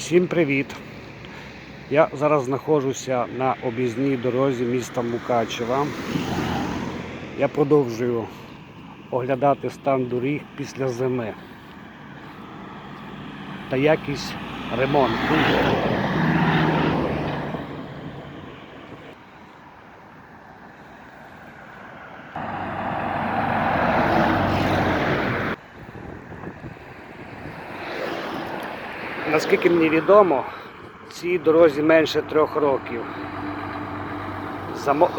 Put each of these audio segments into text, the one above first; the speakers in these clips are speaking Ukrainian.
Всім привіт! Я зараз знаходжуся на об'їзній дорозі міста Мукачева. Я продовжую оглядати стан доріг після зими та якість ремонту. Наскільки мені відомо, цій дорозі менше трьох років.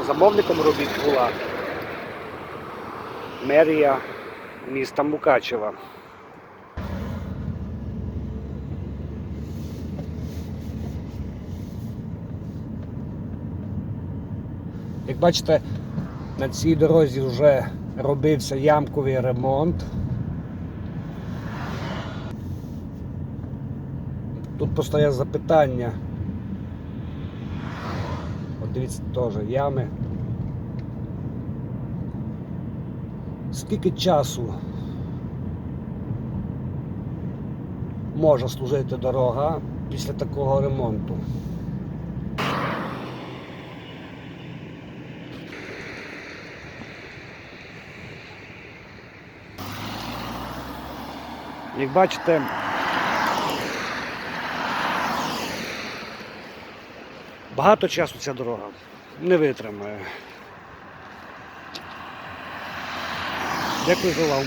Замовником робіт була мерія міста Мукачева. Як бачите, на цій дорозі вже робився ямковий ремонт. Тут постає запитання. От дивіться теж ями. Скільки часу може служити дорога після такого ремонту? Як бачите, Багато часу ця дорога не витримає. Дякую за увагу.